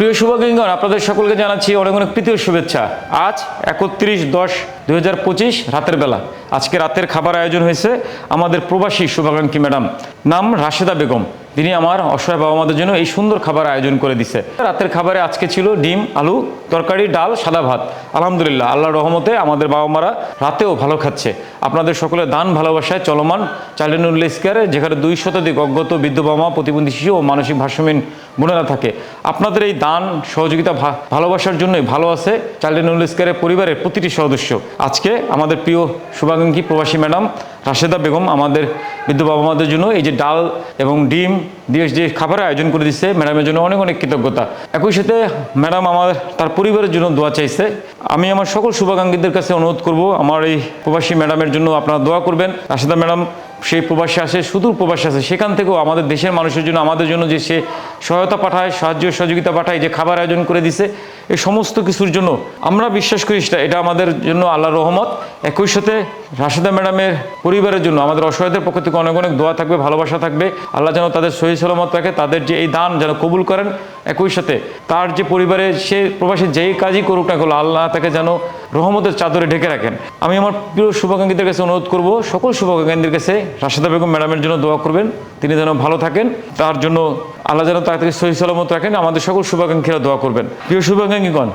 প্রিয় শুভাকাঙ্ক্ষণ আপনাদের সকলকে জানাচ্ছি অনেক অনেক প্রীতীয় শুভেচ্ছা। আজ একত্রিশ দশ দুই হাজার পঁচিশ রাতের বেলা। আজকে রাতের খাবার আয়োজন হয়েছে আমাদের প্রবাসী শুভাকাঙ্ক্ষী ম্যাডাম, নাম রাশেদা বেগম। তিনি আমার অসহায় বাবা মাদের জন্য এই সুন্দর খাবার আয়োজন করে দিছে। রাতের খাবারে আজকে ছিল ডিম, আলু, তরকারি, ডাল, সাদা ভাত। আলহামদুলিল্লাহ আল্লাহ রহমতে আমাদের বাবা মারা রাতেও ভালো খাচ্ছে। আপনাদের সকলের দান ভালোবাসায় চলমান চাইল্ডহুড স্কেয়ারে যেখানে দুই শতাধিক অজ্ঞত বৃদ্ধ বাবা মা, প্রতিবন্ধী শিশু ও মানসিক ভারসাম্যহীন বোনেরা থাকে। আপনাদের এই দান, সহযোগিতা ভালোবাসার জন্যই ভালো আছে চাইল্ডহুড স্কেয়ারের পরিবারের প্রতিটি সদস্য। আজকে আমাদের প্রিয় শুভাকাঙ্ক্ষী প্রবাসী ম্যাডাম রাশেদা বেগম আমাদের বৃদ্ধ বাবা মাদের জন্য এই যে ডাল এবং ডিম দিয়ে যে খাবারের আয়োজন করে দিচ্ছে, ম্যাডামের জন্য অনেক অনেক কৃতজ্ঞতা। একই সাথে ম্যাডাম আমার, তার পরিবারের জন্য দোয়া চাইছে। আমি আমার সকল শুভাকাঙ্ক্ষীদের কাছে অনুরোধ করব, আমার এই প্রবাসী ম্যাডামের জন্য আপনারা দোয়া করবেন। রাশেদা ম্যাডাম সেই প্রবাসী আসে, সুদূর প্রবাসী আসে, সেখান থেকেও আমাদের দেশের মানুষের জন্য, আমাদের জন্য যে সে সহায়তা পাঠায়, সাহায্য সহযোগিতা পাঠায় যে খাবার আয়োজন করে দিছে, এই সমস্ত কিছুর জন্য আমরা বিশ্বাস করি এটা আমাদের জন্য আল্লাহ রহমত। একই সাথে রাশেদা ম্যাডামের পরিবারের জন্য আমাদের অসহায়দের পক্ষ থেকে অনেক অনেক দোয়া থাকবে, ভালোবাসা থাকবে। আল্লাহ যেন তাদের সহি সালামত রাখে, তাদের যে এই দান যেন কবুল করেন। একই সাথে তার যে পরিবারে সে প্রবাসী যেই কাজই করুক না কেন, আল্লাহ তাকে যেন রহমতের চাদরে ঢেকে রাখেন। আমি আমার প্রিয় শুভাকাঙ্ক্ষীদের কাছে অনুরোধ করব, সকল শুভাকাঙ্ক্ষীদের কাছে রাশেদা বেগম ম্যাডামের জন্য দোয়া করবেন। তিনি যেন ভালো থাকেন, তার জন্য আল্লাহ যেন তাকে সহি সালামত রাখেন। আমাদের সকল শুভাকাঙ্ক্ষীরা দোয়া করবেন। প্রিয় শুভাকাঙ্ক্ষীগণ,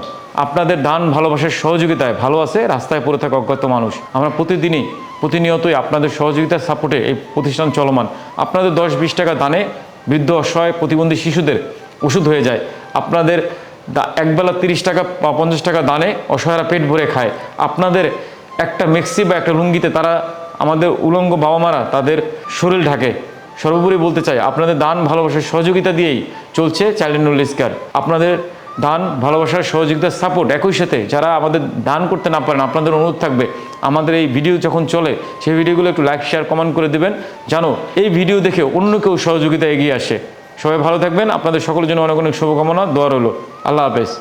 আপনাদের দান ভালোবাসার সহযোগিতায় ভালো আছে, রাস্তায় পড়ে থাকা অজ্ঞাত মানুষ। আমরা প্রতিদিনই, প্রতিনিয়তই আপনাদের সহযোগিতার সাপোর্টে এই প্রতিষ্ঠান চলমান। আপনাদের দশ বিশ টাকা দানে বৃদ্ধ, অসহায়, প্রতিবন্ধী শিশুদের ওষুধ হয়ে যায়। আপনাদের একবেলা তিরিশ টাকা, বা পঞ্চাশ টাকা দানে অসহায়রা পেট ভরে খায়। আপনাদের একটা মেক্সি বা একটা লুঙ্গিতে তারা, আমাদের উলঙ্গ বাবা মারা তাদের শরীর ঢাকে। সর্বোপরি বলতে চাই, আপনাদের দান, ভালোবাসার সহযোগিতা দিয়েই চলছে চাইল্ড স্কার আপনাদের দান, ভালোবাসার সহযোগিতার সাপোর্ট একই সাথে যারা আমাদের দান করতে না পারেন, আপনাদের অনুরোধ থাকবে, আমাদের এই ভিডিও যখন চলে, সেই ভিডিওগুলো একটু লাইক শেয়ার কমেন্ট করে দেবেন। জানো, এই ভিডিও দেখে অন্য কেউ সহযোগিতা এগিয়ে আসে। সবাই ভালো থাকবেন, আপনাদের সকলের জন্য অনেক অনেক শুভকামনা, দোয়া রইল। আল্লাহ হাফেজ।